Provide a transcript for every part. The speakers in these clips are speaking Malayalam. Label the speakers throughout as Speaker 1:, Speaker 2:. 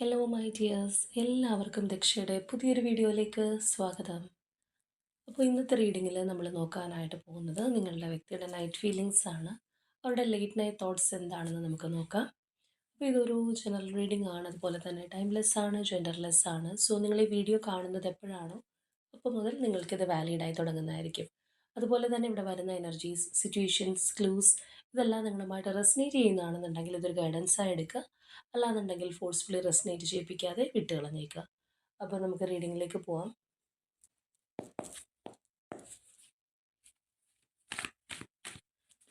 Speaker 1: ഹലോ മൈ ഡിയേഴ്സ് എല്ലാവർക്കും ദക്ഷയുടെ പുതിയൊരു വീഡിയോയിലേക്ക് സ്വാഗതം. അപ്പോൾ ഇന്നത്തെ റീഡിങ്ങിൽ നമ്മൾ നോക്കാനായിട്ട് പോകുന്നത് നിങ്ങളുടെ വ്യക്തിയുടെ നൈറ്റ് ഫീലിങ്സ് ആണ്. അവരുടെ ലേറ്റ് നൈറ്റ് തോട്ട്സ് എന്താണെന്ന് നമുക്ക് നോക്കാം. അപ്പോൾ ഇതൊരു ജനറൽ റീഡിംഗ് ആണ്. അതുപോലെ തന്നെ ടൈംലെസ് ആണ് ജെൻഡർലെസ് ആണ്. സോ നിങ്ങൾ ഈ വീഡിയോ കാണുന്നത് എപ്പോഴാണോ അപ്പോൾ മുതൽ നിങ്ങൾക്കിത് വാലിഡായി തുടങ്ങുന്നതായിരിക്കും. അതുപോലെ തന്നെ ഇവിടെ വരുന്ന എനർജീസ് സിറ്റുവേഷൻസ് ക്ലൂസ് ഇതെല്ലാം നിങ്ങളുമായിട്ട് റെസ്നേറ്റ് ചെയ്യുന്നതാണെന്നുണ്ടെങ്കിൽ ഇതൊരു ഗൈഡൻസായി എടുക്കുക. അല്ലാന്നുണ്ടെങ്കിൽ ഫോഴ്സ്ഫുള്ളി റെസ്നേറ്റ് ചെയ്യിപ്പിക്കാതെ വിട്ട് അപ്പോൾ നമുക്ക് റീഡിങ്ങിലേക്ക് പോവാം.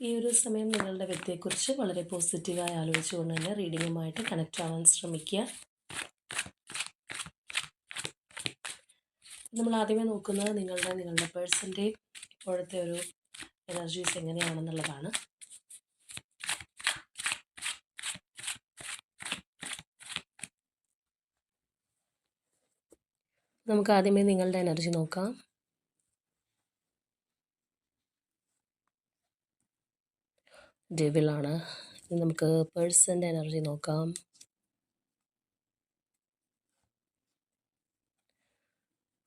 Speaker 1: ഈ ഒരു സമയം നിങ്ങളുടെ വ്യക്തിയെക്കുറിച്ച് വളരെ പോസിറ്റീവായി ആലോചിച്ചുകൊണ്ട് തന്നെ റീഡിങ്ങുമായിട്ട് കണക്റ്റ് ആവാൻ ശ്രമിക്കുക. നമ്മൾ ആദ്യമേ നോക്കുന്നത് നിങ്ങളുടെ നിങ്ങളുടെ പേഴ്സന്റെ ഇപ്പോഴത്തെ ഒരു എനർജീസ് എങ്ങനെയാണെന്നുള്ളതാണ്. നമുക്ക് ആദ്യമേ നിങ്ങളുടെ എനർജി നോക്കാം. ഡെവിളാണ് നമുക്ക് പേഴ്സന്റെ എനർജി നോക്കാം.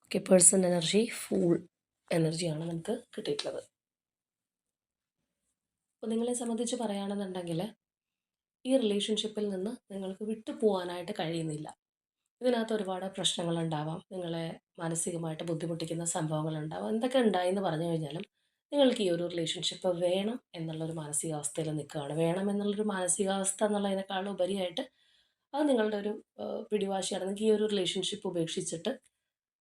Speaker 1: ഓക്കെ പേഴ്സൺ എനർജി ഫുൾ എനർജിയാണ് നമുക്ക് കിട്ടിയിട്ടുള്ളത്. അപ്പോൾ നിങ്ങളെ സംബന്ധിച്ച് പറയുകയാണെന്നുണ്ടെങ്കിൽ ഈ റിലേഷൻഷിപ്പിൽ നിന്ന് നിങ്ങൾക്ക് വിട്ടു പോകാനായിട്ട് കഴിയുന്നില്ല. ഇതിനകത്ത് ഒരുപാട് പ്രശ്നങ്ങളുണ്ടാവാം. നിങ്ങളെ മാനസികമായിട്ട് ബുദ്ധിമുട്ടിക്കുന്ന സംഭവങ്ങളുണ്ടാവാം. എന്തൊക്കെ ഉണ്ടായി എന്ന് പറഞ്ഞു കഴിഞ്ഞാലും നിങ്ങൾക്ക് ഈ ഒരു റിലേഷൻഷിപ്പ് വേണം എന്നുള്ളൊരു മാനസികാവസ്ഥയിൽ നിൽക്കുകയാണ്. വേണം എന്നുള്ളൊരു മാനസികാവസ്ഥ എന്നുള്ളതിനേക്കാൾ ഉപരിയായിട്ട് അത് നിങ്ങളുടെ ഒരു പിടിവാശിയാണ് നിങ്ങൾക്ക് ഈ ഒരു റിലേഷൻഷിപ്പ് ഉപേക്ഷിച്ചിട്ട്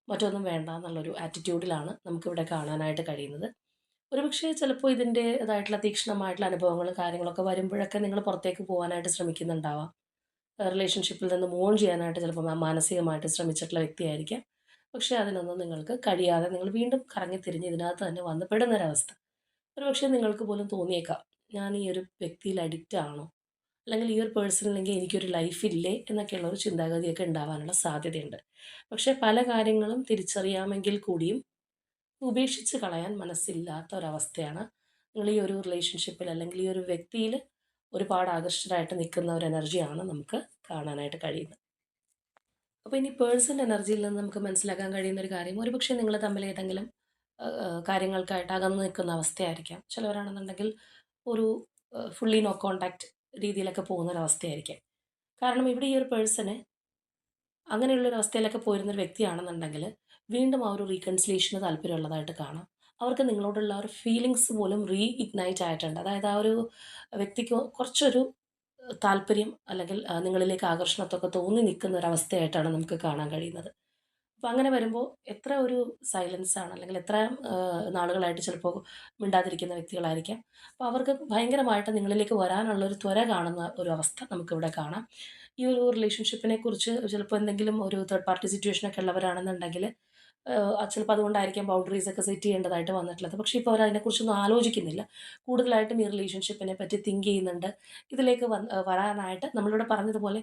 Speaker 1: മറ്റൊന്നും വേണ്ട എന്നുള്ളൊരു ആറ്റിറ്റ്യൂഡിലാണ് നമുക്കിവിടെ കാണാനായിട്ട് കഴിയുന്നത്. ഒരുപക്ഷെ ചിലപ്പോൾ ഇതിന്റേതായിട്ടുള്ള തീക്ഷ്ണമായിട്ടുള്ള അനുഭവങ്ങളും കാര്യങ്ങളൊക്കെ വരുമ്പോഴൊക്കെ നിങ്ങൾ പുറത്തേക്ക് പോകാനായിട്ട് ശ്രമിക്കുന്നുണ്ടാവാം. റിലേഷൻഷിപ്പിൽ നിന്ന് മോൺ ചെയ്യാനായിട്ട് ചിലപ്പോൾ മാനസികമായിട്ട് ശ്രമിച്ചിട്ടുള്ള വ്യക്തിയായിരിക്കാം. പക്ഷേ അതിനൊന്നും നിങ്ങൾക്ക് കഴിയാതെ നിങ്ങൾ വീണ്ടും കറങ്ങി തിരിഞ്ഞ് ഇതിനകത്ത് തന്നെ വന്ന് പെടുന്നൊരവസ്ഥ. ഒരുപക്ഷെ നിങ്ങൾക്ക് പോലും തോന്നിയേക്കാം ഞാൻ ഈ ഒരു വ്യക്തിയിൽ അഡിക്റ്റ് ആണോ? അല്ലെങ്കിൽ ഈ ഒരു പേഴ്സണിലെങ്കിൽ എനിക്കൊരു ലൈഫില്ലേ എന്നൊക്കെയുള്ള ഒരു ചിന്താഗതിയൊക്കെ ഉണ്ടാവാനുള്ള സാധ്യതയുണ്ട്. പക്ഷേ പല കാര്യങ്ങളും തിരിച്ചറിയാമെങ്കിൽ കൂടിയും ഉപേക്ഷിച്ച് കളയാൻ മനസ്സില്ലാത്ത ഒരവസ്ഥയാണ് നിങ്ങൾ ഈ ഒരു റിലേഷൻഷിപ്പിൽ അല്ലെങ്കിൽ ഈ ഒരു വ്യക്തിയിൽ ഒരുപാട് ആകർഷകരായിട്ട് നിൽക്കുന്ന ഒരു എനർജിയാണ് നമുക്ക് കാണാനായിട്ട് കഴിയുന്നത്. അപ്പോൾ ഇനി പേഴ്സൺ എനർജിയിൽ നിന്ന് നമുക്ക് മനസ്സിലാക്കാൻ കഴിയുന്ന ഒരു കാര്യം ഒരുപക്ഷെ നിങ്ങൾ തമ്മിൽ ഏതെങ്കിലും കാര്യങ്ങൾക്കായിട്ട് അകന്നു നിൽക്കുന്ന അവസ്ഥയായിരിക്കാം. ചിലവരാണെന്നുണ്ടെങ്കിൽ ഒരു ഫുള്ളി നോ കോണ്ടാക്റ്റ് രീതിയിലൊക്കെ പോകുന്ന ഒരു അവസ്ഥയായിരിക്കാം കാരണം ഇവിടെ ഈ ഒരു പേഴ്സണ് അങ്ങനെയുള്ളൊരു അവസ്ഥയിലൊക്കെ പോയിരുന്നൊരു വ്യക്തിയാണെന്നുണ്ടെങ്കിൽ വീണ്ടും ആ ഒരു റീകൺസിലേഷന് താല്പര്യമുള്ളതായിട്ട് കാണാം. അവർക്ക് നിങ്ങളോടുള്ള ഒരു ഫീലിങ്സ് പോലും റീ ഇഗ്നൈറ്റ് ആയിട്ടുണ്ട്. അതായത് ആ ഒരു വ്യക്തിക്ക് കുറച്ചൊരു താല്പര്യം അല്ലെങ്കിൽ നിങ്ങളിലേക്ക് ആകർഷണത്തൊക്കെ തോന്നി നിൽക്കുന്ന ഒരു അവസ്ഥയായിട്ടാണ് നമുക്ക് കാണാൻ കഴിയുന്നത്. അപ്പോൾ അങ്ങനെ വരുമ്പോൾ എത്ര ഒരു സൈലൻസ് ആണ് അല്ലെങ്കിൽ എത്ര നാളുകളായിട്ട് ചിലപ്പോൾ മിണ്ടാതിരിക്കുന്ന വ്യക്തികളായിരിക്കാം. അപ്പോൾ അവർക്ക് ഭയങ്കരമായിട്ട് നിങ്ങളിലേക്ക് വരാനുള്ള ഒരു ത്വര കാണുന്ന ഒരു അവസ്ഥ നമുക്കിവിടെ കാണാം. ഈ ഒരു റിലേഷൻഷിപ്പിനെ കുറിച്ച് ചിലപ്പോൾ എന്തെങ്കിലും ഒരു തേർഡ് പാർട്ടി സിറ്റുവേഷനൊക്കെ ഉള്ളവരാണെന്നുണ്ടെങ്കിൽ ചിലപ്പോൾ അതുകൊണ്ടായിരിക്കാം ബൗണ്ടറീസ് ഒക്കെ സെറ്റ് ചെയ്യേണ്ടതായിട്ട് വന്നിട്ടുള്ളത്. പക്ഷേ ഇപ്പോൾ അവർ അതിനെക്കുറിച്ചൊന്നും ആലോചിക്കുന്നില്ല. കൂടുതലായിട്ടും ഈ റിലേഷൻഷിപ്പിനെ പറ്റി തിങ്ക് ചെയ്യുന്നുണ്ട്. ഇതിലേക്ക് വരാനായിട്ട് നമ്മളിവിടെ പറഞ്ഞതുപോലെ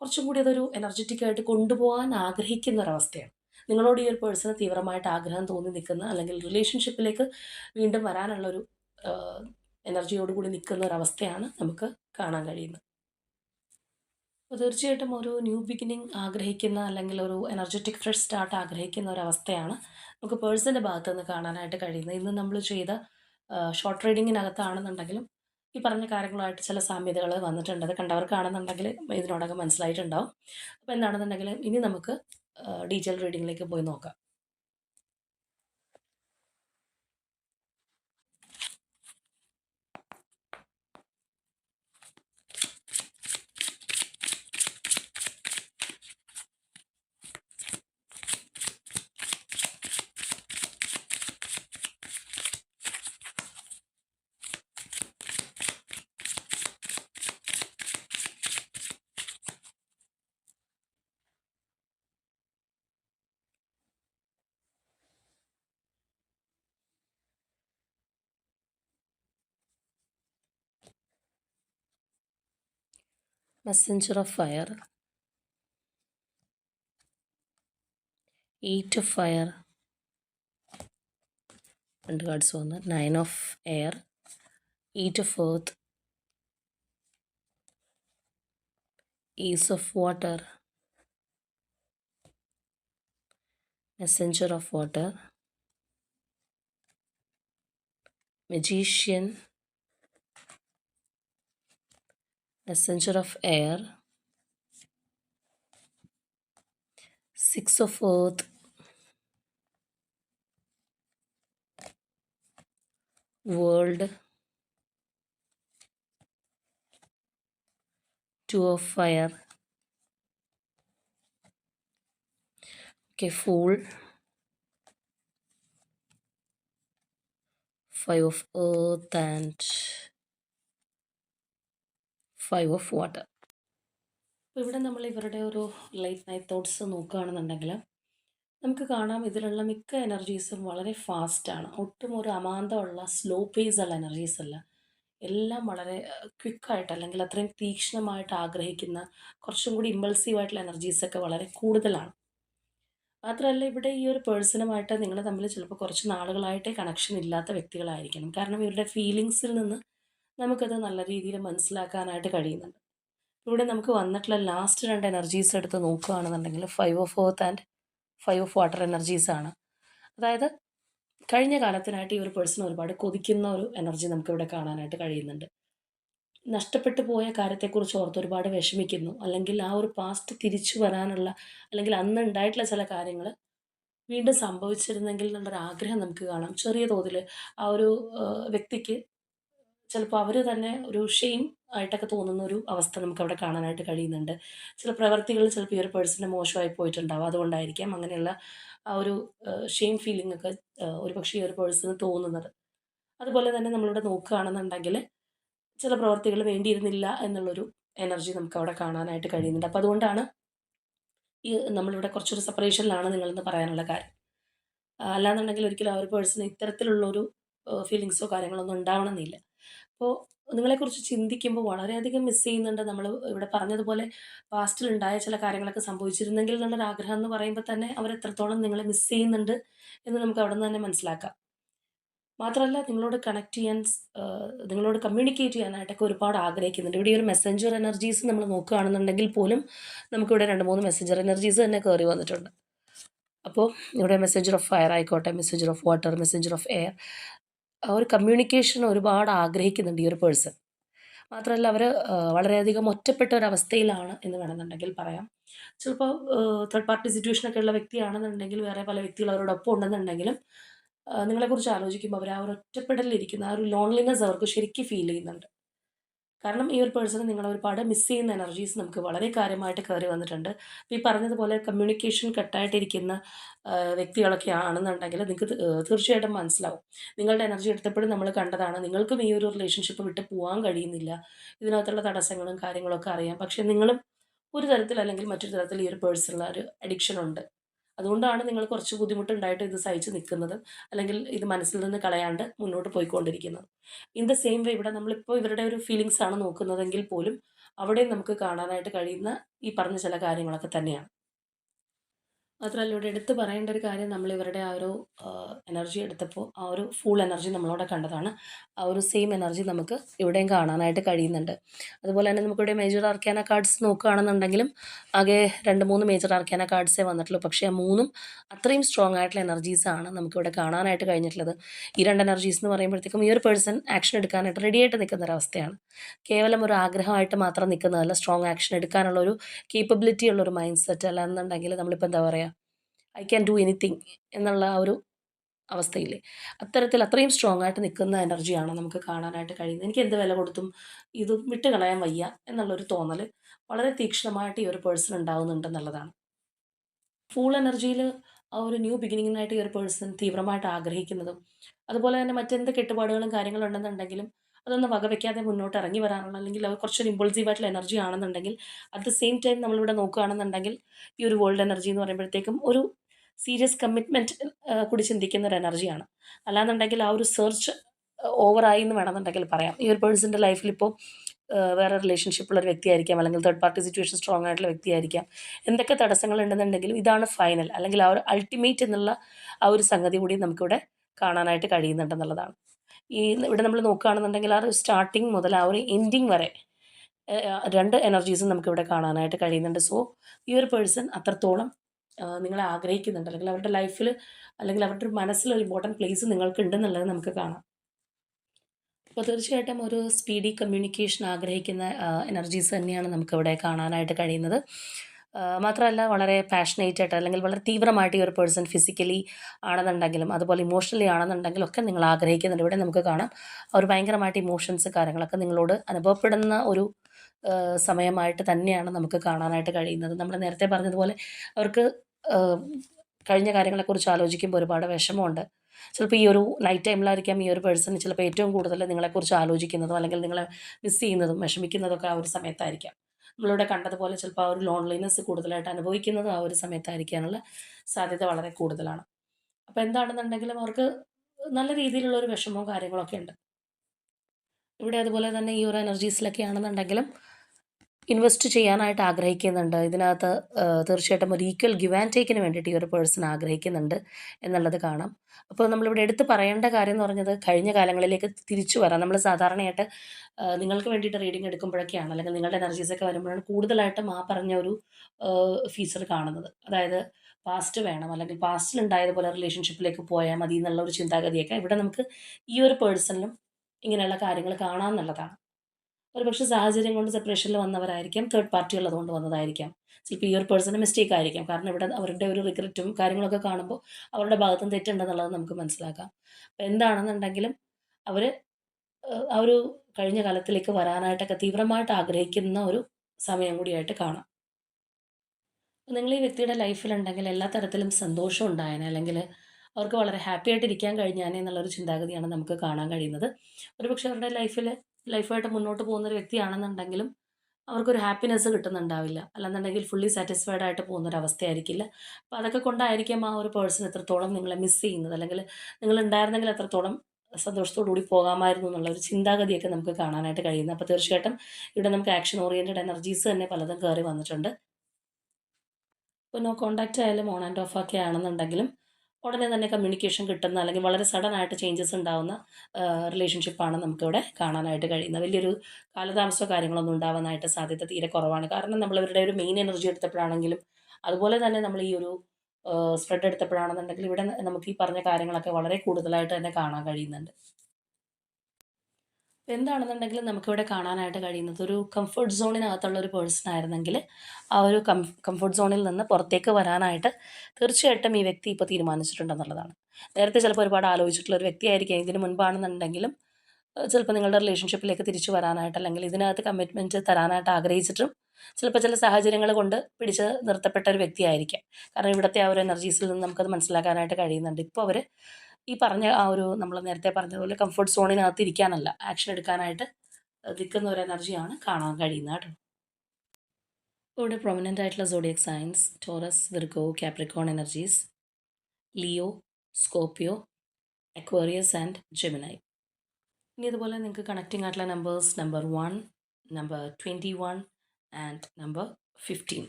Speaker 1: കുറച്ചും കൂടി അതൊരു എനർജറ്റിക് ആയിട്ട് കൊണ്ടുപോകാൻ ആഗ്രഹിക്കുന്ന ഒരവസ്ഥയാണ് നിങ്ങളോട് ഈ ഒരു പേഴ്സണ് തീവ്രമായിട്ട് ആഗ്രഹം തോന്നി നിൽക്കുന്ന അല്ലെങ്കിൽ റിലേഷൻഷിപ്പിലേക്ക് വീണ്ടും വരാനുള്ളൊരു എനർജിയോടുകൂടി നിൽക്കുന്ന ഒരവസ്ഥയാണ് നമുക്ക് കാണാൻ കഴിയുന്നത്. അപ്പോൾ തീർച്ചയായിട്ടും ഒരു ന്യൂ ബിഗിനിങ് ആഗ്രഹിക്കുന്ന അല്ലെങ്കിൽ ഒരു എനർജറ്റിക് ഫ്രഷ് സ്റ്റാർട്ട് ആഗ്രഹിക്കുന്ന ഒരു അവസ്ഥയാണ് നമുക്ക് പേഴ്സന്റെ ഭാഗത്ത് നിന്ന് കാണാനായിട്ട് കഴിയുന്നത്. ഇന്ന് നമ്മൾ ചെയ്ത ഷോർട്ട് റീഡിങ്ങിനകത്താണെന്നുണ്ടെങ്കിലും ഈ പറഞ്ഞ കാര്യങ്ങളായിട്ട് ചില സാമ്യതകൾ വന്നിട്ടുണ്ട്. അത് കണ്ടവർക്കാണെന്നുണ്ടെങ്കിൽ ഇതിനോടൊക്കെ മനസ്സിലായിട്ടുണ്ടാവും. അപ്പോൾ എന്താണെന്നുണ്ടെങ്കിൽ ഇനി നമുക്ക് ഡീറ്റെയിൽ റീഡിങ്ങിലേക്ക് പോയി നോക്കാം. messenger of fire. Eight of fire. Pentacles cards one nine of air. Eight of earth. Ace of water. Messenger of water. Magician. Messenger of air. Six of earth. World. Two of fire. Okay fool. Five of earth and five of water അപ്പോൾ ഇവിടെ നമ്മൾ ഇവരുടെ ഒരു ലൈറ്റ് നൈറ്റ് തോട്ട്സ് നോക്കുകയാണെന്നുണ്ടെങ്കിൽ നമുക്ക് കാണാം ഇതിലുള്ള മിക്ക എനർജീസും വളരെ ഫാസ്റ്റാണ് ഒട്ടും ഒരു അമാന്തമുള്ള സ്ലോ പേസ് ഉള്ള എനർജീസ് അല്ല. എല്ലാം വളരെ ക്വിക്കായിട്ട് അല്ലെങ്കിൽ അത്രയും തീക്ഷ്ണമായിട്ട് ആഗ്രഹിക്കുന്ന കുറച്ചും കൂടി ഇമ്പൾസീവായിട്ടുള്ള എനർജീസൊക്കെ വളരെ കൂടുതലാണ്. മാത്രമല്ല ഇവിടെ ഈ ഒരു പേഴ്സണുമായിട്ട് നിങ്ങൾ തമ്മിൽ ചിലപ്പോൾ കുറച്ച് നാളുകളായിട്ടേ കണക്ഷൻ ഇല്ലാത്ത വ്യക്തികളായിരിക്കണം. കാരണം ഇവരുടെ ഫീലിങ്സിൽ നിന്ന് നമുക്കത് നല്ല രീതിയിൽ മനസ്സിലാക്കാനായിട്ട് കഴിയുന്നുണ്ട്. ഇവിടെ നമുക്ക് വന്നിട്ടുള്ള ലാസ്റ്റ് രണ്ട് എനർജീസ് എടുത്ത് നോക്കുകയാണെന്നുണ്ടെങ്കിൽ five of earth and five of water energies ആണ്. അതായത് കഴിഞ്ഞ കാലത്തിനായിട്ട് ഈ ഒരു പേഴ്സൺ ഒരുപാട് കൊതിക്കുന്ന ഒരു എനർജി നമുക്കിവിടെ കാണാനായിട്ട് കഴിയുന്നുണ്ട്. നഷ്ടപ്പെട്ടു പോയ കാര്യത്തെക്കുറിച്ച് ഓർത്ത് ഒരുപാട് വിഷമിക്കുന്നു. അല്ലെങ്കിൽ ആ ഒരു പാസ്റ്റ് തിരിച്ചു വരാനുള്ള അല്ലെങ്കിൽ അന്ന് ഉണ്ടായിട്ടുള്ള ചില കാര്യങ്ങൾ വീണ്ടും സംഭവിച്ചിരുന്നെങ്കിൽ എന്നുള്ളൊരു ആഗ്രഹം നമുക്ക് കാണാം. ചെറിയ തോതിൽ ആ ഒരു വ്യക്തിക്ക് ചിലപ്പോൾ അവർ തന്നെ ഒരു ഷെയിം ആയിട്ടൊക്കെ തോന്നുന്ന ഒരു അവസ്ഥ നമുക്ക് അവിടെ കാണാനായിട്ട് കഴിയുന്നുണ്ട്. ചില പ്രവർത്തികൾ ചിലപ്പോൾ ഈ ഒരു മോശമായി പോയിട്ടുണ്ടാവും. അതുകൊണ്ടായിരിക്കാം അങ്ങനെയുള്ള ആ ഒരു ഷെയിം ഫീലിംഗ് ഒക്കെ ഒരു പക്ഷേ ഈ ഒരു പേഴ്സണ് തോന്നുന്നത്. അതുപോലെ തന്നെ നമ്മളിവിടെ നോക്കുകയാണെന്നുണ്ടെങ്കിൽ ചില പ്രവർത്തികൾ വേണ്ടിയിരുന്നില്ല എന്നുള്ളൊരു എനർജി നമുക്ക് അവിടെ കാണാനായിട്ട് കഴിയുന്നുണ്ട്. അപ്പോൾ അതുകൊണ്ടാണ് ഈ നമ്മളിവിടെ കുറച്ചൊരു സെപ്പറേഷനിലാണ് നിങ്ങളെന്ന് പറയാനുള്ള കാര്യം. അല്ലാന്നുണ്ടെങ്കിൽ ഒരിക്കലും ആ ഒരു പേഴ്സൺ ഇത്തരത്തിലുള്ളൊരു ഫീലിങ്സോ കാര്യങ്ങളൊന്നും ഉണ്ടാവണമെന്നില്ല. അപ്പോൾ നിങ്ങളെക്കുറിച്ച് ചിന്തിക്കുമ്പോൾ വളരെയധികം മിസ് ചെയ്യുന്നുണ്ട്. നമ്മൾ ഇവിടെ പറഞ്ഞതുപോലെ പാസ്റ്റിൽ ഉണ്ടായ ചില കാര്യങ്ങളൊക്കെ സംഭവിച്ചിരുന്നെങ്കിൽ എന്നുള്ളൊരു ആഗ്രഹം എന്ന് പറയുമ്പോൾ തന്നെ അവർ എത്രത്തോളം നിങ്ങളെ മിസ് ചെയ്യുന്നുണ്ട് എന്ന് നമുക്ക് അവിടെ നിന്ന് തന്നെ മനസ്സിലാക്കാം. മാത്രമല്ല നിങ്ങളോട് കണക്ട് ചെയ്യാൻ നിങ്ങളോട് കമ്മ്യൂണിക്കേറ്റ് ചെയ്യാനായിട്ടൊക്കെ ഒരുപാട് ആഗ്രഹിക്കുന്നുണ്ട്. ഇവിടെ ഒരു മെസ്സഞ്ചർ എനർജീസ് നമ്മൾ നോക്കുകയാണെന്നുണ്ടെങ്കിൽ പോലും നമുക്കിവിടെ രണ്ട് മൂന്ന് മെസ്സഞ്ചർ എനർജീസ് തന്നെ കയറി വന്നിട്ടുണ്ട്. അപ്പോൾ ഇവിടെ മെസ്സഞ്ചർ ഓഫ് ഫയർ ആയിക്കോട്ടെ messenger of water messenger of air ആ ഒരു കമ്മ്യൂണിക്കേഷൻ ഒരുപാട് ആഗ്രഹിക്കുന്നുണ്ട് ഈ ഒരു പേഴ്സൺ മാത്രമല്ല അവർ വളരെയധികം ഒറ്റപ്പെട്ട ഒരു അവസ്ഥയിലാണ് എന്ന് വേണമെന്നുണ്ടെങ്കിൽ പറയാം. ചിലപ്പോൾ തേർഡ് പാർട്ടി സിറ്റുവേഷനൊക്കെ ഉള്ള വ്യക്തിയാണെന്നുണ്ടെങ്കിൽ വേറെ പല വ്യക്തികൾ അവരോടൊപ്പം ഉണ്ടെന്നുണ്ടെങ്കിലും നിങ്ങളെക്കുറിച്ച് ആലോചിക്കുമ്പോൾ അവർ ആ ഒരു ഒറ്റപ്പെടലിരിക്കുന്ന ആ ഒരു ലോൺലിനെസ് അവർക്ക് ശരിക്കും ഫീൽ ചെയ്യുന്നുണ്ട്. കാരണം ഈ ഒരു പേഴ്സൺ നിങ്ങളെ ഒരുപാട് മിസ് ചെയ്യുന്ന എനർജീസ് നമുക്ക് വളരെ കാര്യമായിട്ട് കയറി വന്നിട്ടുണ്ട്. ഈ പറഞ്ഞതുപോലെ കമ്മ്യൂണിക്കേഷൻ കട്ടായിട്ടിരിക്കുന്ന വ്യക്തികളൊക്കെ ആണെന്നുണ്ടെങ്കിൽ നിങ്ങൾക്ക് തീർച്ചയായിട്ടും മനസ്സിലാവും. നിങ്ങളുടെ എനർജി എടുത്തപ്പോഴും നമ്മൾ കണ്ടതാണ് നിങ്ങൾക്കും ഈ ഒരു റിലേഷൻഷിപ്പ് വിട്ട് പോകാൻ കഴിയുന്നില്ല. ഇതിനകത്തുള്ള തടസ്സങ്ങളും കാര്യങ്ങളൊക്കെ അറിയാം. പക്ഷേ നിങ്ങളും ഒരു തരത്തിൽ അല്ലെങ്കിൽ മറ്റൊരു തരത്തിൽ ഈ ഒരു പേഴ്സണുള്ള ഒരു അഡിക്ഷൻ ഉണ്ട്. അതുകൊണ്ടാണ് നിങ്ങൾ കുറച്ച് ബുദ്ധിമുട്ടുണ്ടായിട്ട് ഇത് സഹിച്ച് നിൽക്കുന്നത് അല്ലെങ്കിൽ ഇത് മനസ്സിൽ നിന്ന് കളയാണ്ട് മുന്നോട്ട് പോയിക്കൊണ്ടിരിക്കുന്നത്. ഇൻ ദ സെയിം വേ ഇവിടെ നമ്മളിപ്പോൾ ഇവരുടെ ഒരു ഫീലിങ്സ് ആണ് നോക്കുന്നതെങ്കിൽ പോലും അവിടെ നമുക്ക് കാണാനായിട്ട് കഴിയുന്ന ഈ പറഞ്ഞ ചില കാര്യങ്ങളൊക്കെ തന്നെയാണ്. മാത്രമല്ല ഇവിടെ എടുത്ത് പറയേണ്ട ഒരു കാര്യം നമ്മൾ ഇവരുടെ ആ ഒരു എനർജി എടുത്തപ്പോൾ ആ ഒരു ഫുൾ എനർജി നമ്മളവിടെ കണ്ടതാണ്. ആ ഒരു സെയിം എനർജി നമുക്ക് ഇവിടെയും കാണാനായിട്ട് കഴിയുന്നുണ്ട്. അതുപോലെ തന്നെ നമുക്കിവിടെ മേജർ ആർക്കാന കാർഡ്സ് നോക്കുകയാണെന്നുണ്ടെങ്കിലും ആകെ രണ്ട് മൂന്ന് മേജർ ആർക്കാന കാർഡ്സേ വന്നിട്ടുള്ളൂ. പക്ഷേ ആ മൂന്നും അത്രയും സ്ട്രോങ് ആയിട്ടുള്ള എനർജീസാണ് നമുക്കിവിടെ കാണാനായിട്ട് കഴിഞ്ഞിട്ടുള്ളത്. ഈ രണ്ട് എനർജീസ് എന്ന് പറയുമ്പോഴത്തേക്കും ഈ ഒരു പേഴ്സൺ ആക്ഷൻ എടുക്കാനായിട്ട് റെഡിയായിട്ട് നിൽക്കുന്ന ഒരവസ്ഥയാണ് കേവലം ഒരു ആഗ്രഹമായിട്ട് മാത്രം നിൽക്കുന്നതല്ല സ്ട്രോങ് ആക്ഷൻ എടുക്കാനുള്ള ഒരു കേപ്പബിലിറ്റി ഉള്ള ഒരു മൈൻഡ് സെറ്റ് അല്ല എന്നുണ്ടെങ്കിൽ നമ്മളിപ്പോൾ എന്താ പറയുക ഐ ക്യാൻ ഡു എനിത്തിങ് എന്നുള്ള ആ ഒരു അവസ്ഥയില്ലേ അത്തരത്തിൽ അത്രയും സ്ട്രോങ് ആയിട്ട് നിൽക്കുന്ന എനർജിയാണ് നമുക്ക് കാണാനായിട്ട് കഴിയുന്നത്? എനിക്ക് എന്ത് വില കൊടുത്തും ഇത് വിട്ട് കളയാൻ വയ്യ എന്നുള്ളൊരു തോന്നൽ വളരെ തീക്ഷ്ണമായിട്ട് ഈ ഒരു പേഴ്സൺ ഉണ്ടാകുന്നുണ്ടെന്നുള്ളതാണ് ഫുൾ എനർജിയിൽ ആ ഒരു ന്യൂ ബിഗിനിങ്ങിനായിട്ട് ഈ ഒരു പേഴ്സൺ തീവ്രമായിട്ട് ആഗ്രഹിക്കുന്നതും അതുപോലെ തന്നെ മറ്റെന്ത് കെട്ടുപാടുകളും കാര്യങ്ങളും ഉണ്ടെന്നുണ്ടെങ്കിലും അതൊന്നും വകവയ്ക്കാതെ മുന്നോട്ട് ഇറങ്ങി വരാനുള്ള അല്ലെങ്കിൽ അവർ കുറച്ചൊരു ഇമ്പൾസീവായിട്ടുള്ള എനർജി ആണെന്നുണ്ടെങ്കിൽ അറ്റ് ദ സെയിം ടൈം നമ്മളിവിടെ നോക്കുകയാണെന്നുണ്ടെങ്കിൽ ഈ ഒരു വേൾഡ് എനർജി എന്ന് പറയുമ്പോഴത്തേക്കും ഒരു സീരിയസ് കമ്മിറ്റ്മെന്റ് കൂടി ചിന്തിക്കുന്ന ഒരു എനർജിയാണ്. അല്ലാന്നുണ്ടെങ്കിൽ ആ ഒരു സെർച്ച് ഓവറായി എന്ന് വേണമെന്നുണ്ടെങ്കിൽ പറയാം. ഈ ഒരു പേഴ്സന്റെ ലൈഫിൽ ഇപ്പോൾ വേറെ റിലേഷൻഷിപ്പുള്ള ഒരു വ്യക്തിയായിരിക്കാം അല്ലെങ്കിൽ തേർഡ് പാർട്ടി സിറ്റുവേഷൻ സ്ട്രോങ് ആയിട്ടുള്ള വ്യക്തിയായിരിക്കാം. എന്തൊക്കെ തടസ്സങ്ങൾ ഉണ്ടെന്നുണ്ടെങ്കിലും ഇതാണ് ഫൈനൽ അല്ലെങ്കിൽ ആ ഒരു അൾട്ടിമേറ്റ് എന്നുള്ള ആ ഒരു സംഗതി കൂടി നമുക്കിവിടെ കാണാനായിട്ട് കഴിയുന്നുണ്ടെന്നുള്ളതാണ് ഈ ഇവിടെ നമ്മൾ നോക്കുകയാണെന്നുണ്ടെങ്കിൽ ആ ഒരു സ്റ്റാർട്ടിങ് മുതൽ ആ ഒരു എൻഡിങ് വരെ രണ്ട് എനർജീസും നമുക്കിവിടെ കാണാനായിട്ട് കഴിയുന്നുണ്ട്. സോ ഈ ഒരു പേഴ്സൺ അത്രത്തോളം നിങ്ങളെ ആഗ്രഹിക്കുന്നുണ്ട്. അല്ലെങ്കിൽ അവരുടെ ലൈഫിൽ അല്ലെങ്കിൽ അവരുടെ മനസ്സിൽ ഒരു ഇമ്പോർട്ടന്റ് പ്ലേസ് നിങ്ങൾക്ക് ഉണ്ടെന്നുള്ളത് നമുക്ക് കാണാം. അപ്പോൾ തീർച്ചയായിട്ടും ഒരു സ്പീഡി കമ്മ്യൂണിക്കേഷൻ ആഗ്രഹിക്കുന്ന എനർജീസ് തന്നെയാണ് നമുക്കിവിടെ കാണാനായിട്ട് കഴിയുന്നത്. മാത്രമല്ല വളരെ പാഷനേറ്റ് ആയിട്ട് അല്ലെങ്കിൽ വളരെ തീവ്രമായിട്ട് ഈ ഒരു പേഴ്സൺ ഫിസിക്കലി ആണെന്നുണ്ടെങ്കിലും അതുപോലെ ഇമോഷണലി ആണെന്നുണ്ടെങ്കിലും ഒക്കെ നിങ്ങൾ ആഗ്രഹിക്കുന്നുണ്ട്. ഇവിടെ നമുക്ക് കാണാം. അവർ ഭയങ്കരമായിട്ട് ഇമോഷൻസ് കാര്യങ്ങളൊക്കെ നിങ്ങളോട് അനുഭവപ്പെടുന്ന ഒരു സമയമായിട്ട് തന്നെയാണ് നമുക്ക് കാണാനായിട്ട് കഴിയുന്നത്. നമ്മൾ നേരത്തെ പറഞ്ഞതുപോലെ അവർക്ക് കഴിഞ്ഞ കാര്യങ്ങളെക്കുറിച്ച് ആലോചിക്കുമ്പോൾ ഒരുപാട് വിഷമമുണ്ട്. ചിലപ്പോൾ ഈ ഒരു നൈറ്റ് ടൈമിലായിരിക്കാം ഈ ഒരു പേഴ്സൺ ചിലപ്പോൾ ഏറ്റവും കൂടുതൽ നിങ്ങളെക്കുറിച്ച് ആലോചിക്കുന്നതും അല്ലെങ്കിൽ നിങ്ങളെ മിസ് ചെയ്യുന്നതും വിഷമിക്കുന്നതൊക്കെ ആ ഒരു സമയത്തായിരിക്കാം. നമ്മളിവിടെ കണ്ടതുപോലെ ചിലപ്പോൾ ആ ഒരു ലോൺലിനെസ് കൂടുതലായിട്ട് അനുഭവിക്കുന്നതും ആ ഒരു സമയത്തായിരിക്കാനുള്ള സാധ്യത വളരെ കൂടുതലാണ്. അപ്പോൾ എന്താണെന്നുണ്ടെങ്കിലും അവർക്ക് നല്ല രീതിയിലുള്ള ഒരു വിഷമവും കാര്യങ്ങളൊക്കെ ഉണ്ട്. ഇവിടെ അതുപോലെ തന്നെ ഈ ഒരു എനർജീസിലൊക്കെ ആണെന്നുണ്ടെങ്കിലും ഇൻവെസ്റ്റ് ചെയ്യാനായിട്ട് ആഗ്രഹിക്കുന്നുണ്ട്. ഇതിനകത്ത് തീർച്ചയായിട്ടും ഒരു ഈക്വൽ ഗിവ് ആൻഡ് ടേക്കിന് വേണ്ടിയിട്ട് ഈ ഒരു പേഴ്സൺ ആഗ്രഹിക്കുന്നുണ്ട് എന്നുള്ളത് കാണാം. അപ്പോൾ നമ്മളിവിടെ എടുത്ത് പറയേണ്ട കാര്യം എന്ന് പറഞ്ഞത് കഴിഞ്ഞ കാലങ്ങളിലേക്ക് തിരിച്ചു വരാം. നമ്മൾ സാധാരണയായിട്ട് നിങ്ങൾക്ക് വേണ്ടിയിട്ട് റീഡിംഗ് എടുക്കുമ്പോഴൊക്കെയാണ്. അല്ലെങ്കിൽ നിങ്ങളുടെ എനർജീസ് ഒക്കെ വരുമ്പോഴാണ് കൂടുതലായിട്ടും ആ പറഞ്ഞ ഒരു ഫീച്ചർ കാണുന്നത്. അതായത് പാസ്റ്റ് വേണം. അല്ലെങ്കിൽ പാസ്റ്റിൽ ഉണ്ടായതുപോലെ റിലേഷൻഷിപ്പിലേക്ക് പോയാൽ മതി എന്നുള്ള ഒരു ചിന്താഗതിയൊക്കെ ഇവിടെ നമുക്ക് ഈ ഒരു പേഴ്സണിലും ഇങ്ങനെയുള്ള കാര്യങ്ങൾ കാണാമെന്നുള്ളതാണ് ഒരുപക്ഷെ സാഹചര്യം കൊണ്ട് സെപ്പറേഷനിൽ വന്നവരായിരിക്കാം. തേർഡ് പാർട്ടി ഉള്ളതുകൊണ്ട് വന്നതായിരിക്കാം. ചിലപ്പോൾ ഈ ഒരു പേഴ്സന്റെ മിസ്റ്റേക്ക് ആയിരിക്കാം. കാരണം ഇവിടെ അവരുടെ ഒരു റിഗ്രറ്റും കാര്യങ്ങളൊക്കെ കാണുമ്പോൾ അവരുടെ ഭാഗത്തും തെറ്റുണ്ടെന്നുള്ളത് നമുക്ക് മനസ്സിലാക്കാം. അപ്പം എന്താണെന്നുണ്ടെങ്കിലും അവർ ആ ഒരു കഴിഞ്ഞ കാലത്തിലേക്ക് വരാനായിട്ടൊക്കെ തീവ്രമായിട്ട് ആഗ്രഹിക്കുന്ന ഒരു സമയം കൂടിയായിട്ട് കാണാം. നിങ്ങൾ ഈ വ്യക്തിയുടെ ലൈഫിലുണ്ടെങ്കിൽ എല്ലാ തരത്തിലും സന്തോഷം ഉണ്ടായേനെ അല്ലെങ്കിൽ അവർക്ക് വളരെ ഹാപ്പി ആയിട്ട് കഴിഞ്ഞാനേ എന്നുള്ളൊരു ചിന്താഗതിയാണ് നമുക്ക് കാണാൻ കഴിയുന്നത്. ഒരുപക്ഷെ അവരുടെ ലൈഫിൽ ലൈഫായിട്ട് മുന്നോട്ട് പോകുന്ന ഒരു വ്യക്തിയാണെന്നുണ്ടെങ്കിലും അവർക്കൊരു ഹാപ്പിനെസ് കിട്ടുന്നുണ്ടാവില്ല. അല്ലെന്നുണ്ടെങ്കിൽ ഫുള്ളി സാറ്റിസ്ഫൈഡ് ആയിട്ട് പോകുന്ന ഒരു അവസ്ഥയായിരിക്കില്ല അപ്പോൾ അതൊക്കെ കൊണ്ടായിരിക്കും ആ ഒരു പേഴ്സൺ എത്രത്തോളം നിങ്ങളെ മിസ് ചെയ്യുന്നത്. അല്ലെങ്കിൽ നിങ്ങൾ ഉണ്ടായിരുന്നെങ്കിൽ എത്രത്തോളം സന്തോഷത്തോടു കൂടി പോകാമായിരുന്നു എന്നുള്ള ഒരു ചിന്താഗതിയൊക്കെ നമുക്ക് കാണാനായിട്ട് കഴിയുന്നത് അപ്പോൾ തീർച്ചയായിട്ടും ഇവിടെ നമുക്ക് ആക്ഷൻ ഓറിയന്റഡ് എനർജീസ് തന്നെ പലതും കയറി വന്നിട്ടുണ്ട്. ഇപ്പോൾ നോ കോണ്ടാക്റ്റ് ആയാലും ഓൺ ആൻഡ് ഓഫ് ഒക്കെ ആണെന്നുണ്ടെങ്കിലും ഉടനെ തന്നെ കമ്മ്യൂണിക്കേഷൻ കിട്ടുന്ന അല്ലെങ്കിൽ വളരെ സഡൻ ആയിട്ട് ചേഞ്ചസ് ഉണ്ടാവുന്ന റിലേഷൻഷിപ്പാണ് നമുക്കിവിടെ കാണാനായിട്ട് കഴിയുന്നത്. വലിയൊരു കാലതാമസമോ കാര്യങ്ങളൊന്നും ഉണ്ടാവാനായിട്ട് സാധ്യത തീരെ കുറവാണ്. കാരണം നമ്മളിവരുടെ ഒരു മെയിൻ എനർജി എടുത്തപ്പോഴാണെങ്കിലും അതുപോലെ തന്നെ നമ്മൾ ഈ ഒരു സ്പ്രെഡ് എടുത്തപ്പോഴാണെന്നുണ്ടെങ്കിൽ ഇവിടെ നമുക്ക് ഈ പറഞ്ഞ കാര്യങ്ങളൊക്കെ വളരെ കൂടുതലായിട്ട് തന്നെ കാണാൻ കഴിയുന്നുണ്ട്. എന്താണെന്നുണ്ടെങ്കിലും നമുക്കിവിടെ കാണാനായിട്ട് കഴിയുന്നത് ഒരു കംഫർട്ട് സോണിനകത്തുള്ള ഒരു പേഴ്സൺ ആയിരുന്നെങ്കിൽ ആ ഒരു കംഫർട്ട് സോണിൽ നിന്ന് പുറത്തേക്ക് വരാനായിട്ട് തീർച്ചയായിട്ടും ഈ വ്യക്തി ഇപ്പോൾ തീരുമാനിച്ചിട്ടുണ്ടെന്നുള്ളതാണ്. നേരത്തെ ചിലപ്പോൾ ഒരുപാട് ആലോചിച്ചിട്ടുള്ള ഒരു വ്യക്തിയായിരിക്കും. ഇതിന് മുൻപാണെന്നുണ്ടെങ്കിലും ചിലപ്പോൾ നിങ്ങളുടെ റിലേഷൻഷിപ്പിലേക്ക് തിരിച്ചു വരാനായിട്ട് അല്ലെങ്കിൽ ഇതിനകത്ത് കമ്മിറ്റ്മെന്റ് തരാനായിട്ട് ആഗ്രഹിച്ചിട്ടും ചിലപ്പോൾ ചില സാഹചര്യങ്ങൾ കൊണ്ട് പിടിച്ച് നിർത്തപ്പെട്ട ഒരു വ്യക്തിയായിരിക്കാം. കാരണം ഇവിടുത്തെ ആ ഒരു എനർജീസിൽ നിന്ന് നമുക്കത് മനസ്സിലാക്കാനായിട്ട് കഴിയുന്നുണ്ട്. ഇപ്പോൾ അവർ ഈ പറഞ്ഞ ആ ഒരു നമ്മൾ നേരത്തെ പറഞ്ഞതുപോലെ കംഫർട്ട് സോണിനകത്ത് ഇരിക്കാനല്ല. ആക്ഷൻ എടുക്കാനായിട്ട് നിൽക്കുന്ന ഒരു എനർജിയാണ് കാണാൻ കഴിയുന്നത് കേട്ടോ. ഇവിടെ പ്രൊമിനന്റ് ആയിട്ടുള്ള zodiac science Taurus Virgo Capricorn energies Leo Scorpio Aquarius and Gemini ഇനി ഇതുപോലെ നിങ്ങൾക്ക് കണക്റ്റിംഗ് ആയിട്ടുള്ള numbers number one number twenty one and number fifteen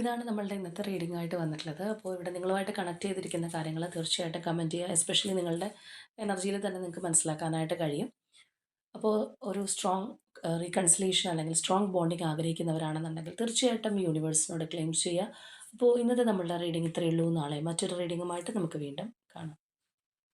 Speaker 1: ഇതാണ് നമ്മളുടെ ഇന്നത്തെ റീഡിംഗ് ആയിട്ട് വന്നിട്ടുള്ളത്. അപ്പോൾ ഇവിടെ നിങ്ങളുമായിട്ട് കണക്ട് ചെയ്തിരിക്കുന്ന കാര്യങ്ങൾ തീർച്ചയായിട്ടും കമന്റ് ചെയ്യുക. എസ്പെഷ്യലി നിങ്ങളുടെ എനർജിയിൽ തന്നെ നിങ്ങൾക്ക് മനസ്സിലാക്കാനായിട്ട് കഴിയും. അപ്പോൾ ഒരു സ്ട്രോങ് റീകൺസിലേഷൻ അല്ലെങ്കിൽ സ്ട്രോങ് ബോണ്ടിങ് ആഗ്രഹിക്കുന്നവരാണെന്നുണ്ടെങ്കിൽ തീർച്ചയായിട്ടും യൂണിവേഴ്സിനോട് ക്ലെയിം ചെയ്യുക. അപ്പോൾ ഇന്നത്തെ നമ്മളുടെ റീഡിംഗ് ഇത്രയേ ഉള്ളൂ. നാളെ മറ്റൊരു റീഡിങ്ങുമായിട്ട് നമുക്ക് വീണ്ടും കാണാം.